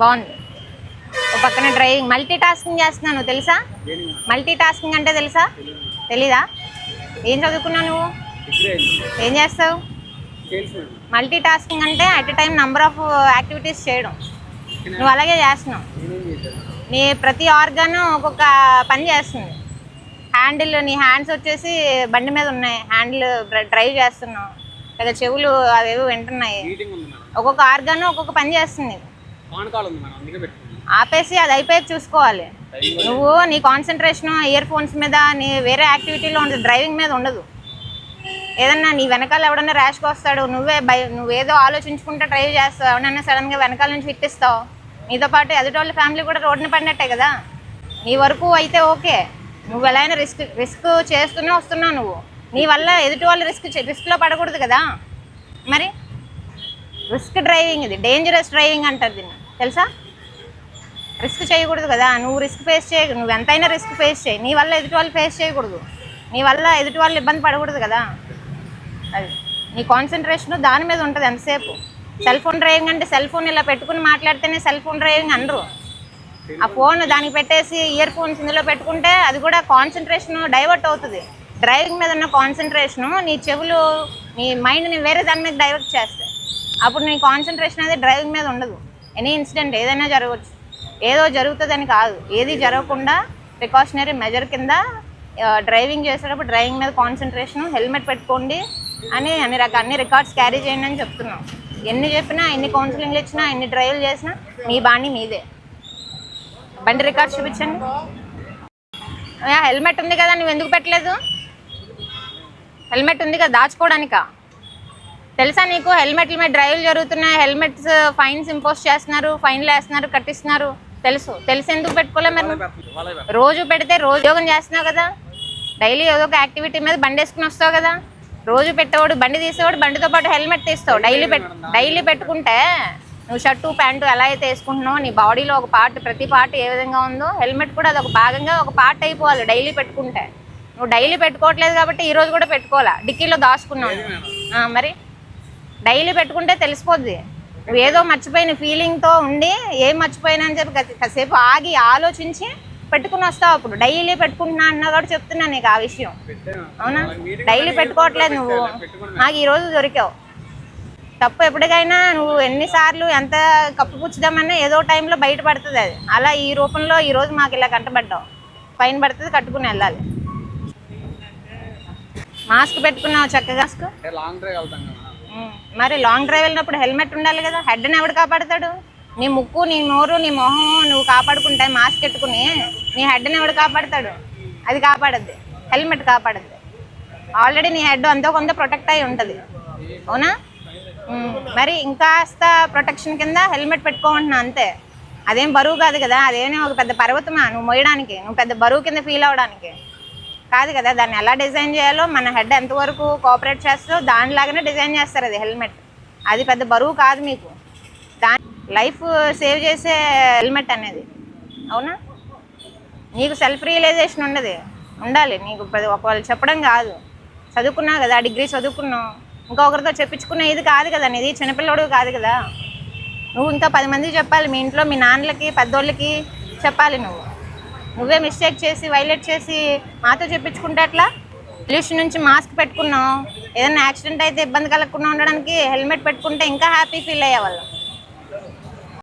బాగుంది. ఒక పక్కన డ్రైవింగ్. మల్టీ టాస్కింగ్ చేస్తున్నాను తెలుసా? మల్టీ టాస్కింగ్ అంటే తెలుసా? తెలీదా? ఏం చదువుకున్నావు నువ్వు? ఏం చేస్తావు? మల్టీ టాస్కింగ్ అంటే at a time number of activities చేయడం. నువ్వు అలాగే చేస్తున్నావు. నీ ప్రతి ఆర్గాన్ ఒక్కొక్క పని చేస్తుంది. హ్యాండిల్ నీ హ్యాండ్స్ వచ్చేసి బండి మీద ఉన్నాయి. హ్యాండిల్ డ్రైవ్ చేస్తున్నావు. లేదా చెవులు అవేవి వింటున్నాయి. ఒక్కొక్క ఆర్గాన్ ఒక్కొక్క పని చేస్తుంది. ఆపేసి అది అయిపోయి చూసుకోవాలి. నువ్వు నీ కాన్సన్ట్రేషన్ ఇయర్ ఫోన్స్ మీద నీ వేరే యాక్టివిటీలో ఉండదు డ్రైవింగ్ మీద ఉండదు. ఏదన్నా నీ వెనకాల ఎవడన్నా ర్యాష్గా వస్తాడు నువ్వే భయ నువ్వేదో ఆలోచించుకుంటే డ్రైవ్ చేస్తావు ఎవడన్నా సడన్గా వెనకాల నుంచి విట్టిస్తావు నీతో పాటు ఎదుటి ఫ్యామిలీ కూడా రోడ్డున పడినట్టే కదా. నీ వరకు అయితే ఓకే. నువ్వు ఎలా అయినా రిస్క్ రిస్క్ చేస్తూనే వస్తున్నావు నువ్వు. నీ వల్ల ఎదుటి వాళ్ళు రిస్క్ రిస్క్లో పడకూడదు కదా. మరి? రిస్క్ డ్రైవింగ్ ఇది. డేంజరస్ డ్రైవింగ్ అంటారు దీన్ని. తెలుసా? రిస్క్ చేయకూడదు కదా. నువ్వు రిస్క్ ఫేస్ చేయ నువ్వు ఎంతైనా రిస్క్ ఫేస్ చేయి. నీ వల్ల ఎదుటి వాళ్ళు ఫేస్ చేయకూడదు. నీ వల్ల ఎదుటి వాళ్ళు ఇబ్బంది పడకూడదు కదా. అది. నీ కాన్సన్ట్రేషన్ దాని మీద ఉంటుంది ఎంతసేపు. సెల్ ఫోన్ డ్రైవింగ్ అంటే సెల్ ఫోన్ ఇలా పెట్టుకుని మాట్లాడితేనే సెల్ ఫోన్ డ్రైవింగ్ అనరు. ఆ ఫోన్ దానికి పెట్టేసి ఇయర్ ఫోన్స్ ఇందులో పెట్టుకుంటే అది కూడా కాన్సన్ట్రేషన్ డైవర్ట్ అవుతుంది. డ్రైవింగ్ మీద ఉన్న కాన్సన్ట్రేషన్ నీ చెవులు నీ మైండ్ని వేరే దాని మీద డైవర్ట్ చేస్తాయి. అప్పుడు నీ కాన్సన్ట్రేషన్ అనేది డ్రైవింగ్ మీద ఉండదు. ఎనీ ఇన్సిడెంట్ ఏదైనా జరగవచ్చు. ఏదో జరుగుతుందని కాదు. ఏది జరగకుండా ప్రికాషనరీ మెజర్ కింద డ్రైవింగ్ చేసేటప్పుడు డ్రైవింగ్ మీద కాన్సన్ట్రేషన్ హెల్మెట్ పెట్టుకోండి అని అన్ని రకాల అన్ని రికార్డ్స్ క్యారీ చేయండి అని చెప్తున్నాం. ఎన్ని చెప్పినా ఎన్ని కౌన్సిలింగ్లు ఇచ్చినా ఎన్ని డ్రైవ్లు చేసినా మీ బాణి మీదే. బండి రికార్డ్ చూపించండి. హెల్మెట్ ఉంది కదా నువ్వు ఎందుకు పెట్టలేదు? హెల్మెట్ ఉంది కదా దాచుకోవడానికా? తెలుసా నీకు? హెల్మెట్ల మీద డ్రైవ్లు జరుగుతున్నాయి. హెల్మెట్స్ ఫైన్స్ ఇంపోజ్ చేస్తున్నారు ఫైన్లు వేస్తున్నారు కట్టిస్తున్నారు. తెలుసు. తెలిసి ఎందుకు పెట్టుకోలే మరి. రోజు పెడితే రోజు యోగం చేస్తున్నావు కదా. డైలీ ఏదో ఒక యాక్టివిటీ మీద బండి వేసుకుని వస్తావు కదా. రోజు పెట్టేవాడు బండి తీసేవాడు బండితో పాటు హెల్మెట్ తీస్తావు. డైలీ పెట్ డైలీ పెట్టుకుంటే నువ్వు షర్టు ప్యాంటు ఎలా అయితే వేసుకుంటున్నావు నీ బాడీలో ఒక పార్ట్ ప్రతి పార్ట్ ఏ విధంగా ఉందో హెల్మెట్ కూడా అది ఒక భాగంగా ఒక పార్ట్ అయిపోవాలి డైలీ పెట్టుకుంటే. నువ్వు డైలీ పెట్టుకోవట్లేదు కాబట్టి ఈ రోజు కూడా పెట్టుకోవాలా? డిక్కీలో దాచుకున్నావు మరి? డైలీ పెట్టుకుంటే తెలిసిపోద్ది. నువ్వు ఏదో మర్చిపోయిన ఫీలింగ్తో ఉండి ఏం మర్చిపోయినా అని చెప్పి కాసే- కాసేపు ఆగి ఆలోచించి పెట్టుకుని వస్తావు అప్పుడు. డైలీ పెట్టుకుంటున్నా అన్నా కూడా చెప్తున్నా నీకు ఆ విషయం. అవునా? డైలీ పెట్టుకోవట్లేదు నువ్వు. నాకు ఈ రోజు దొరికావు. తప్పు ఎప్పటికైనా నువ్వు ఎన్నిసార్లు ఎంత కప్పుపుచ్చుదామన్నా ఏదో టైంలో బయటపడుతుంది అది. అలా ఈ రూపంలో ఈ రోజు మాకు ఇలా కంటపడ్డావు ఫైన్ పడుతుంది కట్టుకుని వెళ్ళాలి. మాస్క్ పెట్టుకున్నావు చక్కగా? మాస్క్ లాంగ్ డ్రైవ్ మరి లాంగ్ డ్రైవ్ వెళ్ళినప్పుడు హెల్మెట్ ఉండాలి కదా హెడ్ని ఎవడు కాపాడతాడు? నీ ముక్కు నీ నోరు నీ మొహం నువ్వు కాపాడుకుంటాయి మాస్క్ పెట్టుకుని నీ హెడ్ని ఎవడు కాపాడతాడు? అది కాపాడద్ది హెల్మెట్ కాపాడద్ది. ఆల్రెడీ నీ హెడ్ అంతో కొంత ప్రొటెక్ట్ అయి ఉంటుంది. అవునా? మరి ఇంకాస్త ప్రొటెక్షన్ కింద హెల్మెట్ పెట్టుకోమంటున్నా అంతే. అదేం బరువు కాదు కదా అదేమీ ఒక పెద్ద పర్వతమా? నువ్వు మోయడానికి నువ్వు పెద్ద బరువు కింద ఫీల్ అవ్వడానికి. కాదు కదా దాన్ని ఎలా డిజైన్ చేయాలో మన హెడ్ ఎంతవరకు కోఆపరేట్ చేస్తుందో దానిలాగానే డిజైన్ చేస్తారు అది హెల్మెట్. అది పెద్ద బరువు కాదు మీకు. దాని లైఫ్ సేవ్ చేసే హెల్మెట్ అనేది. అవునా? నీకు సెల్ఫ్ రియలైజేషన్ ఉండదు ఉండాలి. నీకు ఒకవేళ చెప్పడం కాదు. చదువుకున్నావు కదా డిగ్రీ చదువుకున్నావు. ఇంకొకరితో చెప్పించుకున్న ఇది కాదు కదా నీది చిన్నపిల్లడు కాదు కదా. నువ్వు ఇంకా పది మందికి చెప్పాలి. మీ ఇంట్లో మీ నాన్నలకి పెద్దోళ్ళకి చెప్పాలి నువ్వు. నువ్వే మిస్టేక్ చేసి వైలేట్ చేసి మాతో చెప్పించుకుంటే అట్లా పొల్యూషన్ నుంచి మాస్క్ పెట్టుకున్నావు ఏదైనా యాక్సిడెంట్ అయితే ఇబ్బంది కలగకుండా ఉండడానికి హెల్మెట్ పెట్టుకుంటే ఇంకా హ్యాపీ ఫీల్ అయ్యేవాళ్ళం.